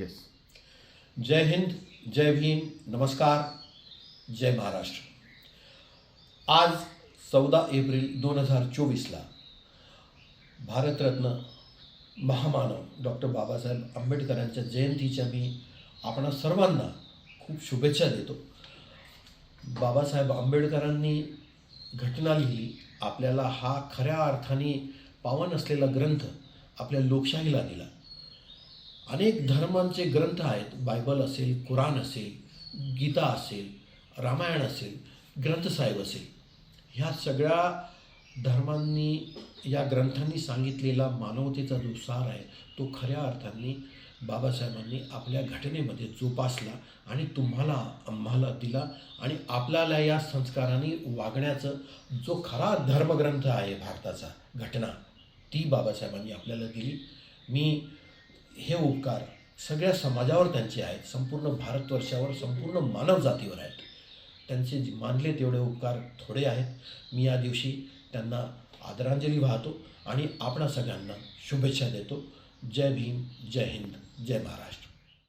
Yes जय हिंद जय भीम नमस्कार जय महाराष्ट्र आज चौदा एप्रिल दोन हजार चोवीसला भारतरत्न महामानव डॉक्टर बाबासाहेब आंबेडकरांच्या जयंतीच्या मी आपणा सर्वांना खूप शुभेच्छा देतो. बाबासाहेब आंबेडकरांनी घटना लिहिली. आपल्याला हा खऱ्या अर्थाने पावन असलेला ग्रंथ आपल्या लोकशाहीला दिला. अनेक धर्मांचे ग्रंथ आहेत. बायबल असेल कुराण असेल गीता असेल रामायण असेल ग्रंथसाहेब असेल. ह्या सगळ्या धर्मांनी या ग्रंथांनी सांगितलेला मानवतेचा जो सार आहे तो खऱ्या अर्थाने बाबासाहेबांनी आपल्या घटनेमध्ये जोपासला आणि तुम्हाला आम्हाला दिला आणि आपल्याला या संस्काराने वागण्याचं जो खरा धर्मग्रंथ आहे भारताचा घटना ती बाबासाहेबांनी आपल्याला दिली. मी हे उपकार सगळ्या समाजावर त्यांचे आहेत. संपूर्ण भारतवर्षावर संपूर्ण मानवजातीवर आहेत. त्यांचे जे मानले तेवढे उपकार थोडे आहेत. मी या दिवशी त्यांना आदरांजली वाहतो आणि आपणा सगळ्यांना शुभेच्छा देतो. जय भीम जय हिंद जय महाराष्ट्र.